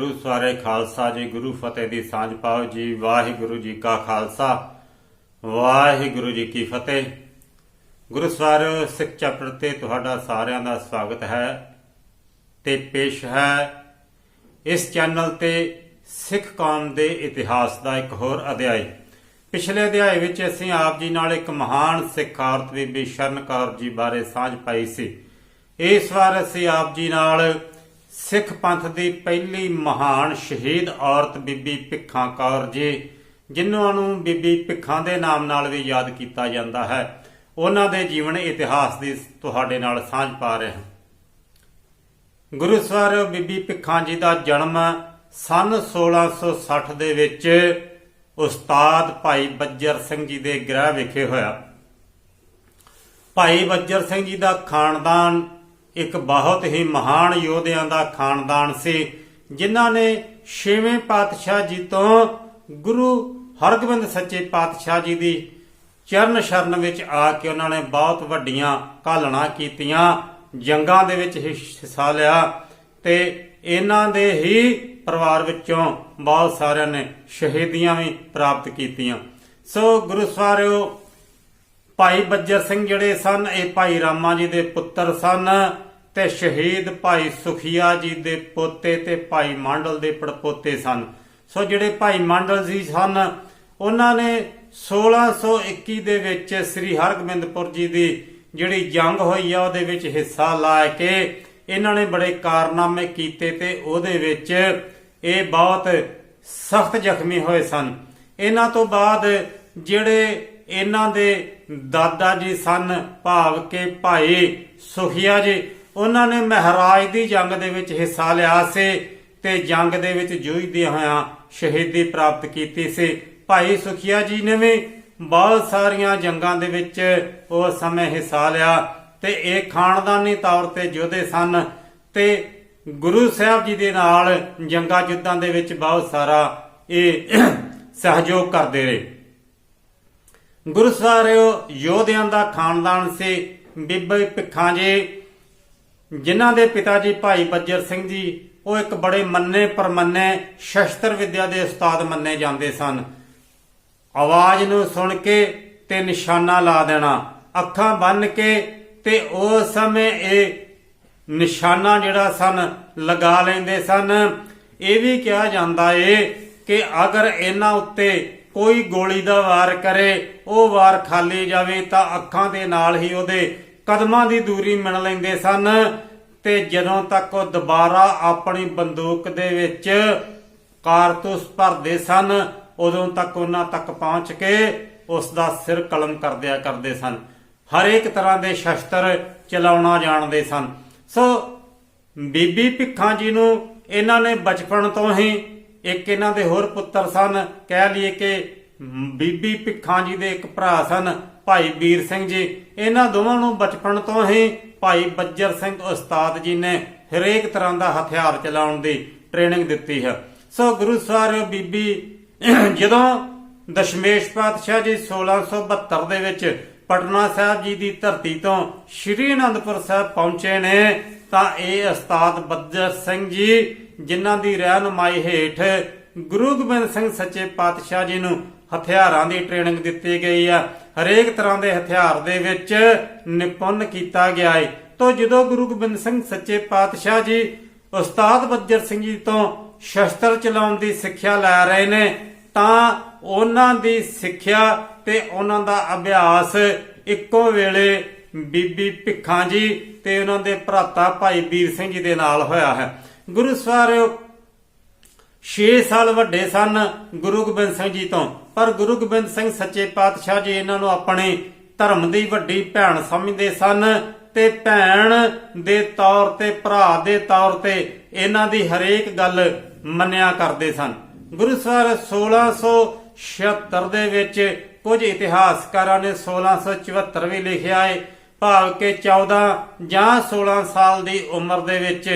ਗੁਰੂ ਸਵਾਰੇ ਖਾਲਸਾ, ਜੀ ਗੁਰੂ ਫਤਿਹ ਦੀ ਸਾਂਝ ਪਾਓ ਜੀ। ਵਾਹਿਗੁਰੂ ਜੀ ਕਾ ਖਾਲਸਾ, ਵਾਹਿਗੁਰੂ ਜੀ ਕੀ ਫਤਿਹ। ਗੁਰੂ ਸਿੱਖ ਚੈਪਟਰ ਤੇ ਤੁਹਾਡਾ ਸਾਰਿਆਂ ਦਾ ਸਵਾਗਤ ਹੈ ਤੇ ਪੇਸ਼ ਹੈ ਇਸ ਚੈਨਲ ਤੇ ਸਿੱਖ ਕੌਮ ਦੇ ਇਤਿਹਾਸ ਦਾ ਇੱਕ ਹੋਰ ਅਧਿਆਇ। ਪਿਛਲੇ ਅਧਿਆਇ ਵਿੱਚ ਅਸੀਂ ਆਪ ਜੀ ਨਾਲ ਇੱਕ ਮਹਾਨ ਸਿੱਖ ਔਰਤ ਬੀਬੀ ਸ਼ਰਨ ਕੌਰ ਜੀ ਬਾਰੇ ਸਾਂਝ ਪਾਈ ਸੀ। ਇਸ ਵਾਰ ਅਸੀਂ ਆਪ ਜੀ ਨਾਲ ਸਿੱਖ ਪੰਥ ਦੀ ਪਹਿਲੀ ਮਹਾਨ ਸ਼ਹੀਦ ਔਰਤ ਬੀਬੀ ਭਿੱਖਾਂ ਕੌਰ ਜੀ, ਜਿਨ੍ਹਾਂ ਨੂੰ ਬੀਬੀ ਭਿੱਖਾਂ ਦੇ ਨਾਮ ਨਾਲ ਵੀ ਯਾਦ ਕੀਤਾ ਜਾਂਦਾ ਹੈ। ਉਹਨਾਂ ਦੇ ਜੀਵਨ ਇਤਿਹਾਸ ਦੀ ਤੁਹਾਡੇ ਨਾਲ ਸਾਂਝ ਪਾ ਰਹੇ ਹਾਂ। ਗੁਰੂ ਸਵਰ ਬੀਬੀ ਭਿੱਖਾਂ ਜੀ ਦਾ ਜਨਮ ਸਨ 1660 ਦੇ ਵਿੱਚ ਉਸਤਾਦ ਭਾਈ ਬੱਜਰ ਸਿੰਘ ਜੀ ਦੇ ਗ੍ਰਹਿ ਵਿਖੇ ਹੋਇਆ। ਭਾਈ ਬੱਜਰ ਸਿੰਘ ਜੀ ਦਾ ਖਾਨਦਾਨ ਇੱਕ ਬਹੁਤ ਹੀ ਮਹਾਨ ਯੋਧਿਆਂ ਦਾ ਖਾਨਦਾਨ ਸੀ, ਜਿਨ੍ਹਾਂ ਨੇ ਛੇਵੇਂ ਪਾਤਸ਼ਾਹ ਜੀ ਤੋਂ ਗੁਰੂ ਹਰਗੋਬਿੰਦ ਸੱਚੇ ਪਾਤਸ਼ਾਹ ਜੀ ਦੀ ਚਰਨ ਸ਼ਰਨ ਵਿੱਚ ਆ ਕੇ ਉਹਨਾਂ ਨੇ ਬਹੁਤ ਵੱਡੀਆਂ ਘਾਲਣਾ ਕੀਤੀਆਂ, ਜੰਗਾਂ ਦੇ ਵਿੱਚ ਹਿੱਸਾ ਲਿਆ ਤੇ ਇਹਨਾਂ ਦੇ ਹੀ ਪਰਿਵਾਰ ਵਿੱਚੋਂ ਬਹੁਤ ਸਾਰਿਆਂ ਨੇ ਸ਼ਹੀਦੀਆਂ ਵੀ ਪ੍ਰਾਪਤ ਕੀਤੀਆਂ। ਸੋ ਗੁਰੂ ਸਵਾਰਿਓ ਭਾਈ ਬੱਜਰ ਸਿੰਘ ਜਿਹੜੇ ਸਨ, ਇਹ ਭਾਈ ਰਾਮਾ ਜੀ ਦੇ ਪੁੱਤਰ ਸਨ ਤੇ ਸ਼ਹੀਦ ਭਾਈ ਸੁਖੀਆ ਜੀ ਦੇ ਪੋਤੇ ਤੇ ਭਾਈ ਮੰਡਲ ਦੇ ਪੜਪੋਤੇ ਸਨ। ਸੋ ਜਿਹੜੇ ਭਾਈ ਮੰਡਲ ਜੀ ਸਨ, ਉਹਨਾਂ ਨੇ 1621 ਦੇ ਵਿੱਚ ਸ੍ਰੀ ਹਰਗੋਬਿੰਦਪੁਰ ਜੀ ਦੀ ਜਿਹੜੀ ਜੰਗ ਹੋਈ ਆ, ਉਹਦੇ ਵਿੱਚ ਹਿੱਸਾ ਲਾ ਕੇ ਇਹਨਾਂ ਨੇ ਬੜੇ ਕਾਰਨਾਮੇ ਕੀਤੇ ਤੇ ਉਹਦੇ ਵਿੱਚ ਇਹ ਬਹੁਤ ਸਖਤ ਜ਼ਖਮੀ ਹੋਏ ਸਨ। ਇਹਨਾਂ ਤੋਂ ਬਾਅਦ ਜਿਹੜੇ ਇਹਨਾਂ ਦੇ ਦਾਦਾ ਜੀ ਸਨ, ਭਾਵ ਕੇ ਭਾਈ ਸੁਖੀਆ ਜੀ। ਉਹਨਾਂ ਨੇ ਮਹਾਰਾਜ ਦੀ ਜੰਗ ਦੇ ਵਿੱਚ ਹਿੱਸਾ ਲਿਆ ਸੀ ਤੇ ਜੰਗ ਦੇ ਵਿੱਚ ਜੂਝਦੇ ਹੋਇਆਂ ਸ਼ਹੀਦੀ ਪ੍ਰਾਪਤ ਕੀਤੀ ਸੀ। ਭਾਈ ਸੁਖੀਆ ਜੀ ਨੇ ਵੀ ਬਹੁਤ ਸਾਰੀਆਂ ਜੰਗਾਂ ਦੇ ਵਿੱਚ ਉਸ ਸਮੇਂ ਹਿੱਸਾ ਲਿਆ ਤੇ ਇਹ ਖਾਨਦਾਨੀ ਤੌਰ ਤੇ ਯੋਧੇ ਸਨ ਤੇ ਗੁਰੂ ਸਾਹਿਬ ਜੀ ਦੇ ਨਾਲ ਜੰਗਾਂ ਯੁੱਧਾਂ ਦੇ ਵਿੱਚ ਬਹੁਤ ਸਾਰਾ ਇਹ ਸਹਿਯੋਗ ਕਰਦੇ ਰਹੇ। ਗੁਰੂ ਸਾਹਿਬ ਯੋਧਿਆਂ ਦਾ ਖਾਨਦਾਨ ਸੀ। ਬੀਬੀ ਭਿੱਖਾਂ ਜੀ, ਜਿਨ੍ਹਾਂ ਦੇ ਪਿਤਾ ਜੀ ਭਾਈ ਬੱਜਰ ਸਿੰਘ ਜੀ, ਉਹ ਇੱਕ ਬੜੇ ਮੰਨੇ ਪਰਮੰਨੇ, ਸ਼ਸਤਰ ਵਿਦਿਆ ਦੇ ਉਸਤਾਦ ਮੰਨੇ ਜਾਂਦੇ ਸਨ। ਆਵਾਜ਼ ਨੂੰ ਸੁਣ ਕੇ ਤੇ ਨਿਸ਼ਾਨਾ ਲਾ ਦੇਣਾ, ਅੱਖਾਂ ਬੰਨ ਕੇ ਤੇ ਉਸ ਸਮੇਂ ਇਹ ਨਿਸ਼ਾਨਾ ਜਿਹੜਾ ਸਨ, ਲਗਾ ਲੈਂਦੇ ਸਨ। ਇਹ ਵੀ ਕਿਹਾ ਜਾਂਦਾ ਏ ਕਿ ਅਗਰ ਇਹਨਾਂ ਉੱਤੇ ਕੋਈ ਗੋਲੀ ਦਾ ਵਾਰ ਕਰੇ, ਉਹ ਵਾਰ ਖਾਲੀ ਜਾਵੇ ਤਾਂ ਅੱਖਾਂ ਦੇ ਨਾਲ ਹੀ ਉਹਦੇ ਕਦਮਾਂ ਦੀ ਦੂਰੀ ਮਿਣ ਲੈਂਦੇ ਸਨ। ਤੇ ਜਦੋਂ ਤੱਕ ਉਹ ਦੁਬਾਰਾ ਆਪਣੀ ਬੰਦੂਕ ਦੇ ਵਿੱਚ ਕਾਰਤੂਸ ਭਰਦੇ ਸਨ, ਉਦੋਂ ਤੱਕ ਉਹਨਾਂ ਤੱਕ ਪਹੁੰਚ ਕੇ ਉਸ ਦਾ ਸਿਰ ਕਲਮ ਕਰਦਿਆ ਕਰਦੇ ਸਨ। ਹਰੇਕ ਤਰ੍ਹਾਂ ਦੇ ਸ਼ਸਤਰ ਚਲਾਉਣਾ ਜਾਣਦੇ ਸਨ। ਸੋ ਬੀਬੀ ਭਿੱਖਾਂ ਜੀ ਨੂੰ ਇਹਨਾਂ ਨੇ ਬਚਪਨ ਤੋਂ ਹੀ ਇੱਕ ਇਹਨਾਂ ਦੇ ਹੋਰ ਪੁੱਤਰ ਸਨ, ਕਹਿ ਲਈਏ ਕਿ ਬੀਬੀ ਭਿੱਖਾਂ ਜੀ ਦੇ ਇੱਕ ਭਰਾ ਸਨ, ਭਾਈ ਵੀਰ ਸਿੰਘ ਜੀ। ਇਹਨਾਂ ਦੋਵਾਂ ਨੂੰ ਬਚਪਨ ਤੋਂ ਹੀ ਭਾਈ ਬੱਜਰ ਸਿੰਘ ਉਸਤਾਦ ਜੀ ਨੇ ਹਰੇਕ ਤਰ੍ਹਾਂ ਦਾ ਹਥਿਆਰ ਚਲਾਉਣ ਦੀ ਟ੍ਰੇਨਿੰਗ ਦਿੱਤੀ ਹੈ। ਸੋ ਗੁਰੂ ਸਾਹਿਬ ਬੀਬੀ ਜਦੋਂ ਦਸ਼ਮੇਸ਼ ਪਾਤਸ਼ਾਹ ਜੀ 1672 ਦੇ ਵਿੱਚ ਪਟਨਾ ਸਾਹਿਬ ਜੀ ਦੀ ਧਰਤੀ ਤੋਂ ਸ਼੍ਰੀ ਅਨੰਦਪੁਰ ਸਾਹਿਬ ਪਹੁੰਚੇ ਨੇ, ਤਾਂ ਇਹ ਉਸਤਾਦ ਬੱਜਰ ਸਿੰਘ ਜੀ ਜਿਨ੍ਹਾਂ ਦੀ ਰਹਿਨਮਾਈ ਹੇਠ ਗੁਰੂ ਗੋਬਿੰਦ ਸਿੰਘ ਸੱਚੇ ਪਾਤਸ਼ਾਹ ਜੀ ਨੂੰ ਹਥਿਆਰਾਂ ਦੀ ਟ੍ਰੇਨਿੰਗ ਦਿੱਤੀ ਗਈ ਆ। ਹਰੇਕ ਤਰ੍ਹਾਂ ਦੇ ਹਥਿਆਰ ਦੇ ਵਿੱਚ ਨਿਪੁੰਨ ਕੀਤਾ ਗਿਆ ਹੈ ਤੋਂ ਜਦੋਂ ਗੁਰੂ ਗੋਬਿੰਦ ਸਿੰਘ ਸੱਚੇ ਪਾਤਸ਼ਾਹ ਜੀ ਉਸਤਾਦ ਬੱਜਰ ਸਿੰਘ ਜੀ ਤੋਂ ਸ਼ਸਤਰ ਚਲਾਉਣ ਦੀ ਸਿੱਖਿਆ ਲੈ ਰਹੇ ਨੇ, ਤਾਂ ਉਹਨਾਂ ਦੀ ਸਿੱਖਿਆ ਤੇ ਉਹਨਾਂ ਦਾ ਅਭਿਆਸ ਇੱਕੋ ਵੇਲੇ ਬੀਬੀ ਭਿੱਖਾਂ ਜੀ ਤੇ ਉਹਨਾਂ ਦੇ ਭਰਾਤਾ ਭਾਈ ਵੀਰ ਸਿੰਘ ਜੀ ਦੇ ਨਾਲ ਹੋਇਆ ਹੈ। ਗੁਰੂ ਸਵਾਰਿਓ 6 ਸਾਲ ਵੱਡੇ ਸਨ ਗੁਰੂ ਗੋਬਿੰਦ ਸਿੰਘ ਜੀ ਤੋਂ। ਪਰ ਗੁਰੂ ਗੋਬਿੰਦ ਸਿੰਘ ਸੱਚੇ ਪਾਤਸ਼ਾਹ ਜੀ ਇਹਨਾਂ ਨੂੰ ਆਪਣੇ ਧਰਮ ਦੀ ਵੱਡੀ ਭੈਣ ਸਮਝਦੇ ਸਨ ਤੇ ਭੈਣ ਦੇ ਤੌਰ ਤੇ, ਭਰਾ ਦੇ ਤੌਰ ਤੇ ਇਹਨਾਂ ਦੀ ਹਰੇਕ ਗੱਲ ਮੰਨਿਆ ਕਰਦੇ ਸਨ। ਗੁਰੂ ਸਾਹਿਬ 1676 ਦੇ ਵਿੱਚ ਕੁਝ ਇਤਿਹਾਸਕਾਰਾਂ ਨੇ 1674 ਵੀ ਲਿਖਿਆ ਹੈ ਭਾਵ ਕਿ 14 ਜਾਂ 16 ਸਾਲ ਦੀ ਉਮਰ ਦੇ ਵਿੱਚ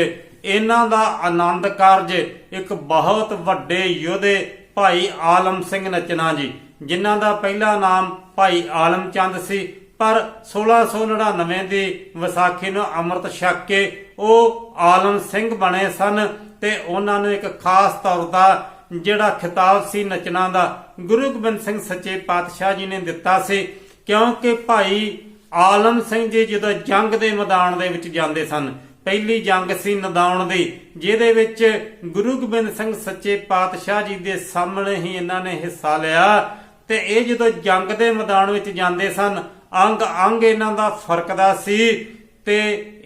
ਇਹਨਾਂ ਦਾ ਆਨੰਦ ਕਾਰਜ ਇੱਕ ਬਹੁਤ ਵੱਡੇ ਯੋਧੇ ਭਾਈ ਆਲਮ ਸਿੰਘ ਨਚਨਾ ਜੀ, ਜਿਨ੍ਹਾਂ ਦਾ ਪਹਿਲਾ ਨਾਮ ਭਾਈ ਆਲਮ ਚੰਦ ਸੀ, ਪਰ 1699 ਦੀ ਵਿਸਾਖੀ ਨੂੰ ਅੰਮ੍ਰਿਤ ਛਕ ਕੇ ਉਹ ਆਲਮ ਸਿੰਘ ਬਣੇ ਸਨ ਤੇ ਉਹਨਾਂ ਨੂੰ ਇੱਕ ਖਾਸ ਤੌਰ ਦਾ ਜਿਹੜਾ ਖਿਤਾਬ ਸੀ ਨਚਣਾ ਦਾ, ਗੁਰੂ ਗੋਬਿੰਦ ਸਿੰਘ ਸੱਚੇ ਪਾਤਸ਼ਾਹ ਜੀ ਨੇ ਦਿੱਤਾ ਸੀ, ਕਿਉਂਕਿ ਭਾਈ ਆਲਮ ਸਿੰਘ ਜੀ ਜਦੋਂ ਜੰਗ ਦੇ ਮੈਦਾਨ ਦੇ ਵਿੱਚ ਜਾਂਦੇ ਸਨ ਪਹਿਲੀ ਜੰਗ ਸੀ ਨਦਾਉਣ ਦੀ, ਜਿਹਦੇ ਵਿੱਚ ਗੁਰੂ ਗੋਬਿੰਦ ਸਿੰਘ ਸੱਚੇ ਪਾਤਸ਼ਾਹ ਜੀ ਦੇ ਸਾਹਮਣੇ ਹੀ ਇਹਨਾਂ ਨੇ ਹਿੱਸਾ ਲਿਆ। ਤੇ ਇਹ ਜਦੋਂ ਜੰਗ ਦੇ ਮੈਦਾਨ ਵਿੱਚ ਜਾਂਦੇ ਸਨ, ਅੰਗ ਅੰਗ ਇਹਨਾਂ ਦਾ ਫਰਕਦਾ ਸੀ ਤੇ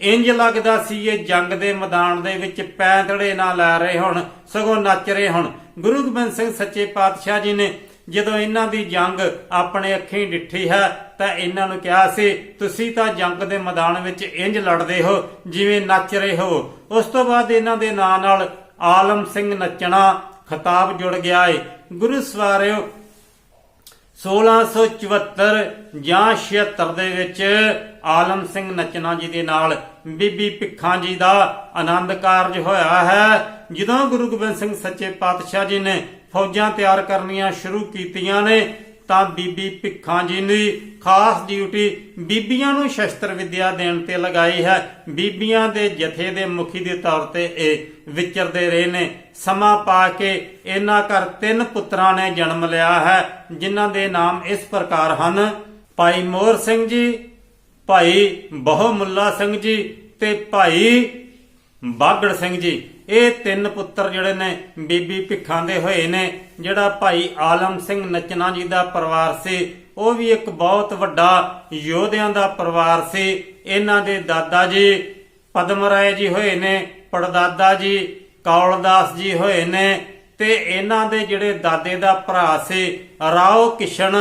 ਇੰਜ ਲੱਗਦਾ ਸੀ ਇਹ ਜੰਗ ਦੇ ਮੈਦਾਨ ਦੇ ਵਿੱਚ ਪੈਂਤੜੇ ਨਾ ਲੈ ਰਹੇ ਹੁਣ, ਸਗੋਂ ਨੱਚ ਰਹੇ ਹੁਣ। ਗੁਰੂ ਗੋਬਿੰਦ ਸਿੰਘ ਸੱਚੇ ਪਾਤਸ਼ਾਹ ਜੀ ਨੇ ਜਦੋਂ ਇਹਨਾਂ ਦੀ ਜੰਗ ਆਪਣੇ ਅੱਖੀਂ ਡਿੱਠੀ ਹੈ, ਤਾਂ ਇਹਨਾਂ ਨੂੰ ਕਿਹਾ ਸੀ, ਤੁਸੀਂ ਤਾਂ ਜੰਗ ਦੇ ਮੈਦਾਨ ਵਿੱਚ ਇੰਜ ਲੜਦੇ ਹੋ, ਜਿਵੇਂ ਨੱਚ ਰਹੇ ਹੋ। ਉਸ ਤੋਂ ਬਾਅਦ ਇਹਨਾਂ ਦੇ ਨਾਂ ਨਾਲ ਆਲਮ ਸਿੰਘ ਨੱਚਣਾ ਖਿਤਾਬ ਜੁੜ ਗਿਆ ਏ। ਗੁਰੂ ਸਵਾਰਿਓ 1674 ਜਾਂ 76 ਦੇ ਵਿੱਚ ਆਲਮ ਸਿੰਘ ਨਚਨਾ ਜੀ ਦੇ ਨਾਲ ਬੀਬੀ ਭਿੱਖਾਂ ਜੀ ਦਾ ਆਨੰਦ ਕਾਰਜ ਹੋਇਆ ਹੈ। ਜਦੋਂ ਗੁਰੂ ਗੋਬਿੰਦ ਸਿੰਘ ਸੱਚੇ ਪਾਤਸ਼ਾਹ ਜੀ ਨੇ ਫੌਜਾਂ ਤਿਆਰ ਕਰਨੀਆਂ ਸ਼ੁਰੂ ਕੀਤੀਆਂ ਨੇ, ਤਾਂ ਬੀਬੀ ਭਿੱਖਾਂ ਜੀ ਦੀ ਖਾਸ ਡਿਊਟੀ ਬੀਬੀਆਂ ਨੂੰ ਸ਼ਸਤਰ ਵਿੱਦਿਆ ਦੇਣ ਤੇ ਲਗਾਈ ਹੈ। ਬੀਬੀਆਂ ਦੇ ਜਥੇ ਦੇ ਮੁਖੀ ਦੇ ਤੌਰ ਤੇ ਇਹ ਵਿਚਰਦੇ ਰਹੇ ਨੇ। ਸਮਾਂ ਪਾ ਕੇ ਇਹਨਾਂ ਘਰ ਤਿੰਨ ਪੁੱਤਰਾਂ ਨੇ ਜਨਮ ਲਿਆ ਹੈ, ਜਿਨ੍ਹਾਂ ਦੇ ਨਾਮ ਇਸ ਪ੍ਰਕਾਰ ਹਨ, ਭਾਈ ਮੋਹਰ ਸਿੰਘ ਜੀ, ਭਾਈ ਬਹੁ ਮੁੱਲਾ ਸਿੰਘ ਜੀ ਤੇ ਭਾਈ ਬਾਗੜ ਸਿੰਘ ਜੀ, ਇਹ ਤਿੰਨ ਪੁੱਤਰ ਜਿਹੜੇ ਨੇ, ਬੀਬੀ ਭਿੱਖਾਂ ਦੇ ਹੋਏ ਨੇ, ਜਿਹੜਾ ਭਾਈ ਆਲਮ ਸਿੰਘ ਨਚਨਾ ਜੀ ਦਾ ਪਰਿਵਾਰ ਸੀ, ਉਹ ਵੀ ਇੱਕ ਬਹੁਤ ਵੱਡਾ ਯੋਧਿਆਂ ਦਾ ਪਰਿਵਾਰ ਸੀ। ਇਹਨਾਂ ਦੇ ਦਾਦਾ ਜੀ ਪਦਮ ਰਾਏ ਜੀ ਹੋਏ ਨੇ, ਪੜਦਾਦਾ ਜੀ ਕੌਲਦਾਸ ਜੀ ਹੋਏ ਨੇ, ਤੇ ਇਹਨਾਂ ਦੇ ਜਿਹੜੇ ਦਾਦੇ ਦਾ ਭਰਾ ਸੀ, ਰਾਓ ਕਿਸ਼ਨ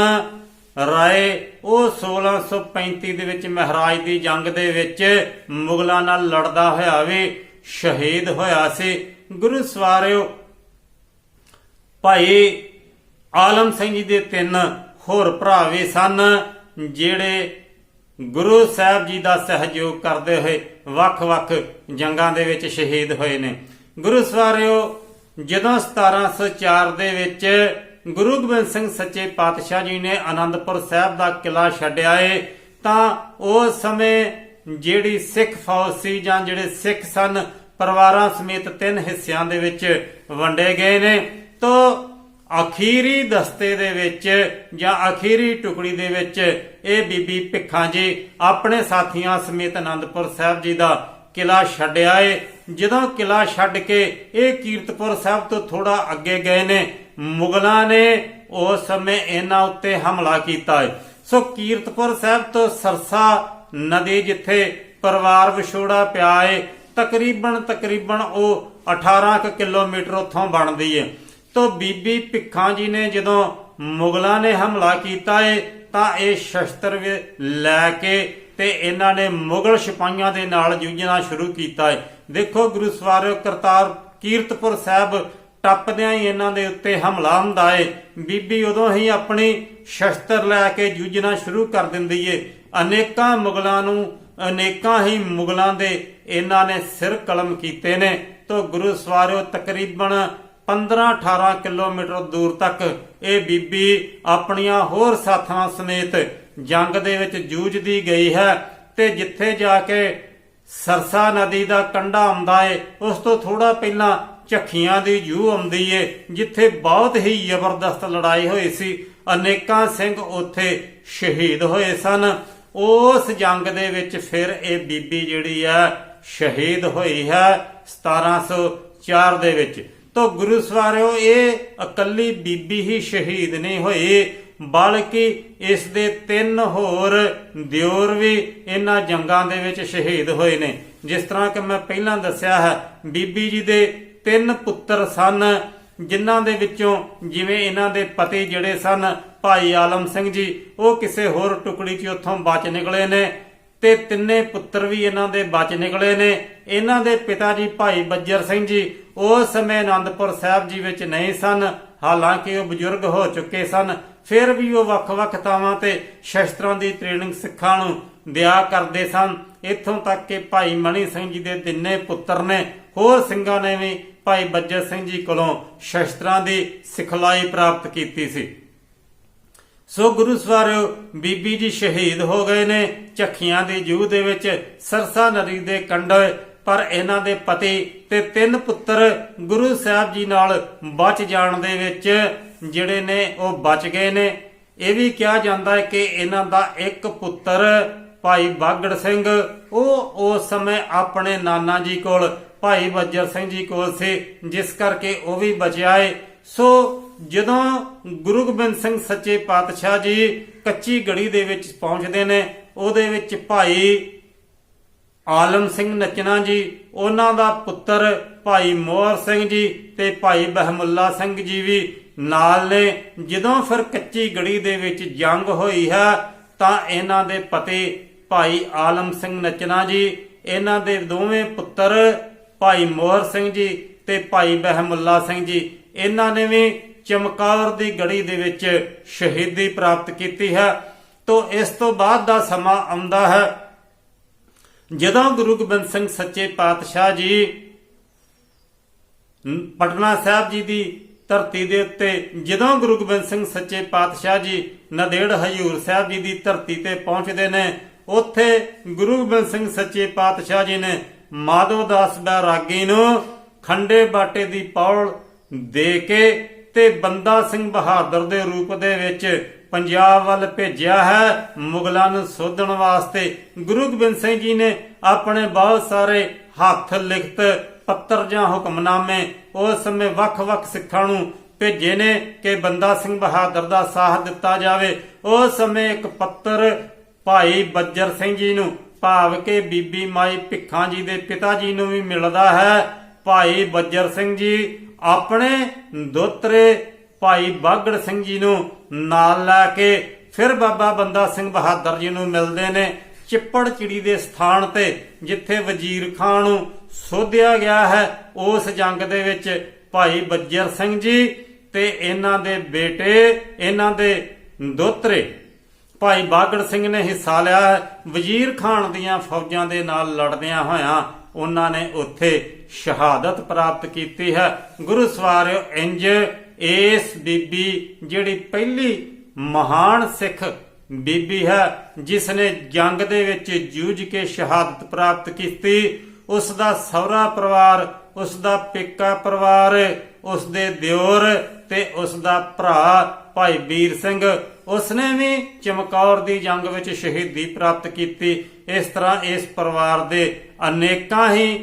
ਰਾਏ, ਉਹ 1635 ਦੇ ਵਿੱਚ ਮਹਾਰਾਜ ਦੀ ਜੰਗ ਦੇ ਵਿੱਚ ਮੁਗਲਾਂ ਨਾਲ ਲੜਦਾ ਹੋਇਆ ਵੀ ਸ਼ਹੀਦ ਹੋਇਆ ਸੀ। ਗੁਰੂ ਸਵਾਰਿਓ, ਭਾਈ ਆਲਮ ਸਿੰਘ ਜੀ ਦੇ ਤਿੰਨ ਹੋਰ ਭਰਾ ਵੀ ਸਨ, ਜਿਹੜੇ ਗੁਰੂ ਸਾਹਿਬ ਜੀ ਦਾ ਸਹਿਯੋਗ ਕਰਦੇ ਹੋਏ ਵੱਖ-ਵੱਖ ਜੰਗਾਂ ਦੇ ਵਿੱਚ ਸ਼ਹੀਦ ਹੋਏ ਨੇ। ਗੁਰੂ ਸਵਾਰਿਓ, ਜਦੋਂ 1704 ਦੇ ਵਿੱਚ ਗੁਰੂ ਗੋਬਿੰਦ ਸਿੰਘ ਸੱਚੇ ਪਾਤਸ਼ਾਹ ਜੀ ਨੇ ਆਨੰਦਪੁਰ ਸਾਹਿਬ ਦਾ ਕਿਲਾ ਛੱਡਿਆ ਏ, ਤਾਂ ਉਸ ਸਮੇਂ ਜਿਹੜੀ ਸਿੱਖ ਫੌਜ ਸੀ ਜਾਂ ਜਿਹੜੇ ਸਿੱਖ ਸਨ, ਪਰਿਵਾਰਾਂ ਸਮੇਤ ਤਿੰਨ ਹਿੱਸਿਆਂ ਦੇ ਵਿੱਚ ਵੰਡੇ ਗਏ ਨੇ। ਤੋਂ ਅਖੀਰੀ ਦਸਤੇ ਦੇ ਵਿੱਚ ਜਾਂ ਅਖੀਰੀ ਟੁਕੜੀ ਦੇ ਵਿੱਚ ਇਹ ਬੀਬੀ ਭਿੱਖਾਂ ਜੀ ਆਪਣੇ ਸਾਥੀਆਂ ਸਮੇਤ ਆਨੰਦਪੁਰ ਸਾਹਿਬ ਜੀ ਦਾ ਕਿਲਾ ਛੱਡਿਆ ਏ। ਜਦੋਂ ਕਿਲਾ ਛੱਡ ਕੇ ਇਹ ਕੀਰਤਪੁਰ ਸਾਹਿਬ ਤੋਂ ਥੋੜਾ ਅੱਗੇ ਗਏ ਨੇ, ਮੁਗਲਾਂ ਨੇ ਉਸ ਸਮੇਂ ਇਹਨਾਂ ਉੱਤੇ ਹਮਲਾ ਕੀਤਾ ਏ। ਸੋ ਕੀਰਤਪੁਰ ਸਾਹਿਬ ਤੋਂ ਸਰਸਾ ਨਦੀ ਜਿੱਥੇ ਪਰਿਵਾਰ ਵਿਛੋੜਾ ਪਿਆ ਤਕਰੀਬਨ ਤਕਰੀਬਨ ਉਹ 18 ਕਿਲੋਮੀਟਰ ਉੱਥੋਂ ਬਣਦੀ ਏ। ਤੋ ਬੀਬੀ ਭਿੱਖਾਂ ਜੀ ਨੇ ਜਦੋਂ ਮੁਗਲਾਂ ਨੇ ਹਮਲਾ ਕੀਤਾ ਏ, ਤਾਂ ਇਹ ਸ਼ਸਤਰ ਵੀ ਲੈ ਕੇ ਤੇ ਇਹਨਾਂ ਨੇ ਮੁਗਲ ਸਿਪਾਹੀਆਂ ਦੇ ਨਾਲ ਜੂਝਣਾ ਸ਼ੁਰੂ ਕੀਤਾ ਏ। ਦੇਖੋ ਗੁਰੂ ਸਵਾਰਿਓ ਕਰਤਾਰ ਕੀਰਤਪੁਰ ਸਾਹਿਬ ਟੱਪਦਿਆਂ ਹੀ ਇਹਨਾਂ ਦੇ ਉੱਤੇ ਹਮਲਾ ਹੁੰਦਾ ਏ। ਬੀਬੀ ਉਦੋਂ ਹੀ ਆਪਣੀ ਸ਼ਸਤਰ ਲੈ ਕੇ ਜੂਝਣਾ ਸ਼ੁਰੂ ਕਰ ਦਿੰਦੀ ਏ। ਅਨੇਕਾਂ ਮੁਗਲਾਂ ਨੂੰ, ਅਨੇਕਾਂ ਹੀ ਮੁਗਲਾਂ ਦੇ ਇਹਨਾਂ ਨੇ ਸਿਰ ਕਲਮ ਕੀਤੇ ਨੇ। ਤੋਂ ਗੁਰੂ ਸਵਾਰਿਓ, ਤਕਰੀਬਨ 15-18 ਕਿਲੋਮੀਟਰ ਦੂਰ ਤੱਕ ਇਹ ਬੀਬੀ ਆਪਣੀਆਂ ਹੋਰ ਸਾਥਾਂ ਸਮੇਤ ਜੰਗ ਦੇ ਵਿੱਚ ਜੂਝਦੀ ਗਈ ਹੈ ਤੇ ਜਿੱਥੇ ਜਾ ਕੇ ਸਰਸਾ ਨਦੀ ਦਾ ਕੰਢਾ ਆਉਂਦਾ ਏ, ਉਸ ਤੋਂ ਥੋੜਾ ਪਹਿਲਾਂ ਝੱਖੀਆਂ ਦੀ ਜੂ ਆਉਂਦੀ ਏ, ਜਿੱਥੇ ਬਹੁਤ ਹੀ ਜ਼ਬਰਦਸਤ ਲੜਾਈ ਹੋਈ ਸੀ। ਅਨੇਕਾਂ ਸਿੰਘ ਉੱਥੇ ਸ਼ਹੀਦ ਹੋਏ ਸਨ। ਉਸ ਜੰਗ ਦੇ ਵਿੱਚ ਫਿਰ ਇਹ ਬੀਬੀ ਜਿਹੜੀ ਆ, ਸ਼ਹੀਦ ਹੋਈ ਹੈ 1704 ਦੇ ਵਿੱਚ। ਤੋ ਗੁਰੂ ਸਵਾਰਿਓ, ਇਹ ਇਕੱਲੀ ਬੀਬੀ ਹੀ ਸ਼ਹੀਦ ਨਹੀਂ ਹੋਈ, ਬਲਕਿ ਇਸ ਦੇ ਤਿੰਨ ਹੋਰ ਦਿਓਰ ਵੀ ਇਹਨਾਂ ਜੰਗਾਂ ਦੇ ਵਿੱਚ ਸ਼ਹੀਦ ਹੋਏ ਨੇ। ਜਿਸ ਤਰ੍ਹਾਂ ਕਿ ਮੈਂ ਪਹਿਲਾਂ ਦੱਸਿਆ ਹੈ, ਬੀਬੀ ਜੀ ਦੇ ਤਿੰਨ ਪੁੱਤਰ ਸਨ, ਜਿਨ੍ਹਾਂ ਦੇ ਵਿੱਚੋਂ ਜਿਵੇਂ ਇਹਨਾਂ ਦੇ ਪਤੀ ਜਿਹੜੇ ਸਨ, ਭਾਈ ਆਲਮ ਸਿੰਘ ਜੀ, ਉਹ ਕਿਸੇ ਹੋਰ ਟੁਕੜੀ 'ਚ ਉੱਥੋਂ ਬਚ ਨਿਕਲੇ ਨੇ ਤੇ ਤਿੰਨੇ ਪੁੱਤਰ ਵੀ ਇਹਨਾਂ ਦੇ ਬਚ ਨਿਕਲੇ ਨੇ। ਇਹਨਾਂ ਦੇ ਪਿਤਾ ਜੀ ਭਾਈ ਬੱਜਰ ਸਿੰਘ ਜੀ ਉਸ ਸਮੇਂ ਆਨੰਦਪੁਰ ਸਾਹਿਬ ਜੀ ਵਿੱਚ ਨਹੀਂ ਸਨ, ਹਾਲਾਂਕਿ ਉਹ ਬਜ਼ੁਰਗ ਹੋ ਚੁੱਕੇ ਸਨ। ਫਿਰ ਵੀ ਉਹ ਵੱਖ-ਵੱਖ ਥਾਵਾਂ ਤੇ ਸ਼ਸਤਰਾਂ ਦੀ ਟ੍ਰੇਨਿੰਗ ਸਿੱਖਾਂ ਨੂੰ ਦਿਆ ਕਰਦੇ ਸਨ। ਇੱਥੋਂ ਤੱਕ ਕਿ ਭਾਈ ਮਣੀ ਸਿੰਘ ਜੀ ਦੇ ਤਿੰਨੇ ਪੁੱਤਰ ਨੇ, ਹੋਰ ਸਿੰਘਾਂ ਨੇ ਵੀ ਭਾਈ ਬੱਜਰ ਸਿੰਘ ਜੀ ਕੋਲੋਂ ਸ਼ਸਤਰਾਂ ਦੀ ਸਿਖਲਾਈ ਪ੍ਰਾਪਤ ਕੀਤੀ ਸੀ। ਸੋ ਗੁਰੂ ਸਵਾਰਿਓ ਬੀਬੀ ਜੀ ਸ਼ਹੀਦ ਹੋ ਗਏ ਨੇ, ਝੱਖੀਆਂ ਦੇ ਜੂਹ ਦੇ ਵਿੱਚ ਸਰਸਾ ਨਦੀ ਦੇ ਕੰਢੇ, ਪਰ ਇਹਨਾਂ ਦੇ ਪਤੀ ਤੇ ਤਿੰਨ ਪੁੱਤਰ ਗੁਰੂ ਸਾਹਿਬ ਜੀ ਨਾਲ ਬਚ ਜਾਣ ਦੇ ਵਿੱਚ ਜਿਹੜੇ ਨੇ ਉਹ ਬਚ ਗਏ ਨੇ। ਇਹ ਵੀ ਕਿਹਾ ਜਾਂਦਾ ਹੈ ਕਿ ਇਹਨਾਂ ਦਾ ਇੱਕ ਪੁੱਤਰ ਭਾਈ ਬਾਗੜ ਸਿੰਘ, ਉਹ ਉਸ ਸਮੇਂ ਆਪਣੇ ਨਾਨਾ ਜੀ ਕੋਲ ਭਾਈ ਬੱਜਰ ਸਿੰਘ ਜੀ ਕੋਲ ਸੀ, ਜਿਸ ਕਰਕੇ ਉਹ ਵੀ ਬਚਿਆ ਏ ਸੋ ਜਦੋਂ ਗੁਰੂ ਗੋਬਿੰਦ ਸਿੰਘ ਸੱਚੇ ਪਾਤਸ਼ਾਹ ਜੀ ਕੱਚੀ ਗੜੀ ਦੇ ਵਿੱਚ ਪਹੁੰਚਦੇ ਨੇ, ਉਹਦੇ ਵਿੱਚ ਭਾਈ ਆਲਮ ਸਿੰਘ ਨਚਨਾ ਜੀ, ਉਹਨਾਂ ਦਾ ਪੁੱਤਰ ਭਾਈ ਮੋਹਰ ਸਿੰਘ ਜੀ ਤੇ ਭਾਈ ਬਹਿਮੁੱਲਾ ਸਿੰਘ ਜੀ ਵੀ ਨਾਲ ਨੇ। ਜਦੋਂ ਫਿਰ ਕੱਚੀ ਗੜੀ ਦੇ ਵਿੱਚ ਜੰਗ ਹੋਈ ਹੈ, ਤਾਂ ਇਹਨਾਂ ਦੇ ਪਤੀ ਭਾਈ ਆਲਮ ਸਿੰਘ ਨਚਨਾ ਜੀ, ਇਹਨਾਂ ਦੇ ਦੋਵੇਂ ਪੁੱਤਰ ਭਾਈ ਮੋਹਰ ਸਿੰਘ ਜੀ ਤੇ ਭਾਈ ਬਹਿਮੁੱਲਾ ਸਿੰਘ ਜੀ, ਇਹਨਾਂ ਨੇ ਵੀ ਚਮਕੌਰ ਦੀ ਗੜੀ ਦੇ ਵਿੱਚ ਸ਼ਹੀਦੀ ਪ੍ਰਾਪਤ ਕੀਤੀ ਹੈ। ਤੋਂ ਇਸ ਤੋਂ ਬਾਅਦ ਦਾ ਸਮਾਂ ਆਉਂਦਾ ਹੈ। ਜਦੋਂ ਗੁਰੂ ਗੋਬਿੰਦ ਸਿੰਘ ਸੱਚੇ ਪਾਤਸ਼ਾਹ ਜੀ ਪਟਨਾ ਸਾਹਿਬ ਜੀ ਦੀ ਧਰਤੀ ਦੇ ਉੱਤੇ, ਜਦੋਂ ਗੁਰੂ ਗੋਬਿੰਦ ਸਿੰਘ ਸੱਚੇ ਪਾਤਸ਼ਾਹ ਜੀ ਨਦੇੜ ਹਜੂਰ ਸਾਹਿਬ ਜੀ ਦੀ ਧਰਤੀ ਤੇ ਪਹੁੰਚਦੇ ਨੇ, ਉੱਥੇ ਗੁਰੂ ਗੋਬਿੰਦ ਸਿੰਘ ਸੱਚੇ ਪਾਤਸ਼ਾਹ ਜੀ ਨੇ ਮਾਧਵ ਦਾਸ ਬੈਰਾਗੀ ਨੂੰ ਖੰਡੇ ਬਾਟੇ ਦੀ ਪੌਲ ਦੇ ਕੇ ਤੇ ਬੰਦਾ ਸਿੰਘ ਬਹਾਦਰ ਦੇ ਰੂਪ ਦੇ ਵਿੱਚ ਪੰਜਾਬ ਵੱਲ ਭੇਜਿਆ ਹੈ। ਮੁਗਲਾਂ ਨੂੰ ਸੋਧਣ ਵਾਸਤੇ ਗੁਰੂ ਗੋਬਿੰਦ ਸਿੰਘ ਜੀ ਨੇ ਆਪਣੇ ਬਹੁਤ ਸਾਰੇ ਹੱਥ ਲਿਖਤ ਪੱਤਰ ਜਾਂ ਹੁਕਮਨਾਮੇ ਉਸ ਸਮੇਂ ਵੱਖ-ਵੱਖ ਸਿੱਖਾਂ ਨੂੰ ਭੇਜੇ ਨੇ ਕਿ ਬੰਦਾ ਸਿੰਘ ਬਹਾਦਰ ਦਾ ਸਾਥ ਦਿੱਤਾ ਜਾਵੇ। ਉਸ ਸਮੇਂ ਇੱਕ ਪੱਤਰ ਭਾਈ ਬੱਜਰ ਸਿੰਘ ਜੀ ਨੂੰ ਭਾਵ ਕਿ ਬੀਬੀ ਮਾਈ ਭਿੱਖਾਂ ਜੀ ਦੇ ਪਿਤਾ ਜੀ ਨੂੰ ਵੀ ਮਿਲਦਾ ਹੈ। ਭਾਈ ਬੱਜਰ ਸਿੰਘ ਜੀ, ਆਪਣੇ ਦੋਤਰੇ ਭਾਈ ਬਾਗੜ ਸਿੰਘ ਜੀ ਨੂੰ ਨਾਲ ਲੈ ਕੇ ਫਿਰ ਬਾਬਾ ਬੰਦਾ ਸਿੰਘ ਬਹਾਦਰ ਜੀ ਨੂੰ ਮਿਲਦੇ ਨੇ। ਚਿੱਪੜ ਚਿੜੀ ਦੇ ਸਥਾਨ ਤੇ ਜਿੱਥੇ ਵਜ਼ੀਰ ਖਾਨ ਨੂੰ ਸੋਧਿਆ ਗਿਆ ਹੈ, ਉਸ ਜੰਗ ਦੇ ਵਿੱਚ ਭਾਈ ਬੱਜਰ ਸਿੰਘ ਜੀ ਤੇ ਇਹਨਾਂ ਦੇ ਬੇਟੇ, ਇਹਨਾਂ ਦੇ ਦੋਤਰੇ ਭਾਈ ਬਾਗੜ ਸਿੰਘ ਨੇ ਹਿੱਸਾ ਲਿਆ ਵਜ਼ੀਰ ਖਾਨ ਦੀਆਂ ਫੌਜਾਂ ਦੇ ਨਾਲ ਲੜਦਿਆਂ ਹੋਇਆਂ ਉਹਨਾਂ ਨੇ ਉੱਥੇ ਸ਼ਹਾਦਤ ਪ੍ਰਾਪਤ ਕੀਤੀ ਹੈ। ਗੁਰੂ ਸਵਾਰਿਓ, ਇੰਜ ਇਸ ਬੀਬੀ ਜਿਹੜੀ ਪਹਿਲੀ ਮਹਾਨ ਸਿੱਖ ਬੀਬੀ ਹੈ ਜਿਸ ਨੇ ਜੰਗ ਦੇ ਵਿੱਚ ਜੂਝ ਕੇ ਸ਼ਹਾਦਤ ਪ੍ਰਾਪਤ ਕੀਤੀ ਉਸ ਦਾ ਸਹੁਰਾ ਪਰਿਵਾਰ ਉਸ ਦਾ ਪੇਕਾ ਪਰਿਵਾਰ ਉਸ ਦੇ ਦਿਓਰ ਤੇ ਉਸ ਦਾ ਭਰਾ ਭਾਈ ਵੀਰ ਸਿੰਘ ਉਸਨੇ ਵੀ ਚਮਕੌਰ ਦੀ ਜੰਗ ਵਿੱਚ ਸ਼ਹੀਦੀ ਪ੍ਰਾਪਤ ਕੀਤੀ। ਇਸ ਤਰ੍ਹਾਂ ਇਸ ਪਰਿਵਾਰ ਦੇ ਅਨੇਕਾਂ ਹੀ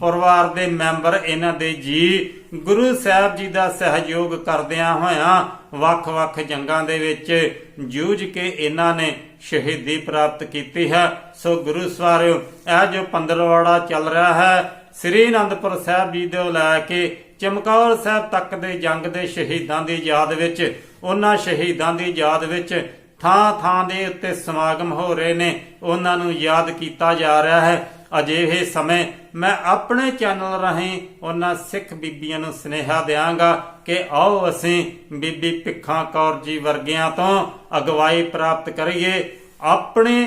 ਪਰਿਵਾਰ ਦੇ ਮੈਂਬਰ ਇਹਨਾਂ ਦੇ ਜੀ ਗੁਰੂ ਸਾਹਿਬ ਜੀ ਦਾ ਸਹਿਯੋਗ ਕਰਦਿਆਂ ਹੋਇਆਂ ਵੱਖ-ਵੱਖ ਜੰਗਾਂ ਦੇ ਵਿੱਚ ਜੂਝ ਕੇ ਇਹਨਾਂ ਨੇ ਸ਼ਹੀਦੀ ਪ੍ਰਾਪਤ ਕੀਤੀ ਹੈ। ਸੋ ਗੁਰੂ ਸਵਾਰਿਓ, ਇਹ ਜੋ ਪੰਦਰਵਾੜਾ ਚੱਲ ਰਿਹਾ ਹੈ, ਸ੍ਰੀ ਅਨੰਦਪੁਰ ਸਾਹਿਬ ਜੀ ਦੇ ਲੈ ਕੇ ਚਮਕੌਰ ਸਾਹਿਬ ਤੱਕ ਦੇ ਜੰਗ ਦੇ ਸ਼ਹੀਦਾਂ ਦੀ ਯਾਦ ਵਿੱਚ ਉਹਨਾਂ ਸ਼ਹੀਦਾਂ ਦੀ ਯਾਦ ਵਿੱਚ ਥਾਂ ਥਾਂ ਦੇ ਉੱਤੇ ਸਮਾਗਮ ਹੋ ਰਹੇ ਨੇ, ਉਹਨਾਂ ਨੂੰ ਯਾਦ ਕੀਤਾ ਜਾ ਰਿਹਾ ਹੈ। ਅਜਿਹੇ ਸਮੇਂ ਮੈਂ ਆਪਣੇ ਚੈਨਲ ਰਾਹੀਂ ਉਹਨਾਂ ਸਿੱਖ ਬੀਬੀਆਂ ਨੂੰ ਸੁਨੇਹਾ ਦਿਆਂਗਾ ਕਿ ਆਓ ਅਸੀਂ ਬੀਬੀ ਭਿੱਖਾਂ ਕੌਰ ਜੀ ਵਰਗਿਆਂ ਤੋਂ ਅਗਵਾਈ ਪ੍ਰਾਪਤ ਕਰੀਏ। ਆਪਣੇ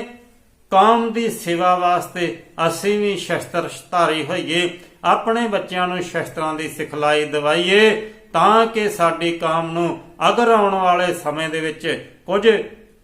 ਕੌਮ ਦੀ ਸੇਵਾ ਵਾਸਤੇ ਅਸੀਂ ਵੀ ਸ਼ਸਤਰ ਧਾਰੀ ਹੋਈਏ, ਆਪਣੇ ਬੱਚਿਆਂ ਨੂੰ ਸ਼ਸਤਰਾਂ ਦੀ ਸਿਖਲਾਈ ਦਿਵਾਈਏ। ਤਾਂ ਕਿ ਸਾਡੀ ਕੌਮ ਨੂੰ ਅਗਰ ਆਉਣ ਵਾਲੇ ਸਮੇਂ ਦੇ ਵਿੱਚ ਕੁਝ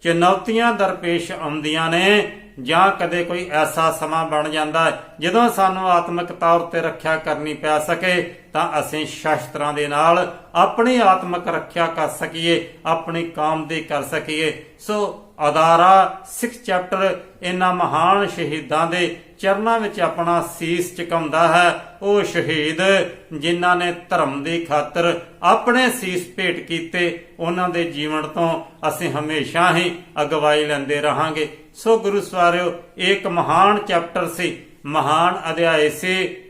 ਚੁਣੌਤੀਆਂ ਦਰਪੇਸ਼ ਆਉਂਦੀਆਂ ਨੇ, ਜਾਂ ਕਦੇ ਕੋਈ ਐਸਾ ਸਮਾਂ ਬਣ ਜਾਂਦਾ ਜਦੋਂ ਸਾਨੂੰ ਆਤਮਿਕ ਤੌਰ ਤੇ ਰੱਖਿਆ ਕਰਨੀ ਪੈ ਸਕੇ, ਤਾਂ ਅਸੀਂ ਸ਼ਸਤਰਾਂ ਦੇ ਨਾਲ ਆਪਣੀ ਆਤਮਿਕ ਰੱਖਿਆ ਕਰ ਸਕੀਏ, ਆਪਣੀ ਕਾਮ ਦੀ ਕਰ ਸਕੀਏ। ਸੋ ਅਦਾਰਾ, ਸਿੱਖ ਚੈਪਟਰ ਇਹਨਾਂ ਮਹਾਨ ਸ਼ਹੀਦਾਂ ਦੇ ਚਰਨਾਂ ਵਿੱਚ ਆਪਣਾ ਸੀਸ ਝੁਕਾਉਂਦਾ ਹੈ। ਉਹ ਸ਼ਹੀਦ ਜਿਨ੍ਹਾਂ ਨੇ ਧਰਮ ਦੀ ਖਾਤਰ ਆਪਣੇ ਸੀਸ ਭੇਟ ਕੀਤੇ, ਉਹਨਾਂ ਦੇ ਜੀਵਨ ਤੋਂ ਅਸੀਂ ਹਮੇਸ਼ਾ ਹੀ ਅਗਵਾਈ ਲੈਂਦੇ ਰਹਾਂਗੇ। ਸੋ ਗੁਰੂ ਸਵਾਰਿਓ, ਇਹ ਇੱਕ ਮਹਾਨ ਚੈਪਟਰ ਸੀ। ਮਹਾਨ ਅਧਿਆਇ ਸੀ।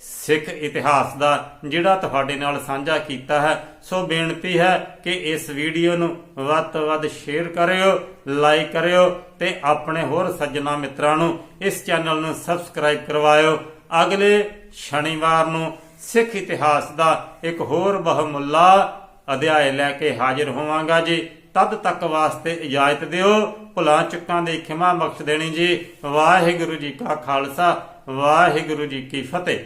ਸਿੱਖ ਇਤਿਹਾਸ ਦਾ ਜਿਹੜਾ ਤੁਹਾਡੇ ਨਾਲ ਸਾਂਝਾ ਕੀਤਾ ਹੈ, ਸੋ ਬੇਨਤੀ ਹੈ ਕਿ ਇਸ ਵੀਡੀਓ ਨੂੰ ਵੱਧ ਤੋਂ ਵੱਧ ਸ਼ੇਅਰ ਕਰਿਓ, ਲਾਈਕ ਕਰਿਓ ਤੇ ਆਪਣੇ ਹੋਰ ਸੱਜਣਾ ਮਿੱਤਰਾਂ ਨੂੰ ਇਸ ਚੈਨਲ ਨੂੰ ਸਬਸਕ੍ਰਾਈਬ ਕਰਵਾਇਓ। ਅਗਲੇ ਸ਼ਨੀਵਾਰ ਨੂੰ ਸਿੱਖ ਇਤਿਹਾਸ ਦਾ ਇੱਕ ਹੋਰ ਬਹੁਮੁੱਲਾ ਅਧਿਆਇ ਲੈ ਕੇ ਹਾਜ਼ਰ ਹੋਵਾਂਗਾ ਜੀ। ਤਦ ਤੱਕ ਵਾਸਤੇ ਇਜਾਜ਼ਤ ਦਿਓ। ਭੁਲਾ ਚੁੱਕਾਂ ਦੀ ਖਿਮਾ ਬਖਸ਼ ਦੇਣੀ ਜੀ। ਵਾਹਿਗੁਰੂ ਜੀ ਕਾ ਖਾਲਸਾ, ਵਾਹਿਗੁਰੂ ਜੀ ਕੀ ਫਤਿਹ।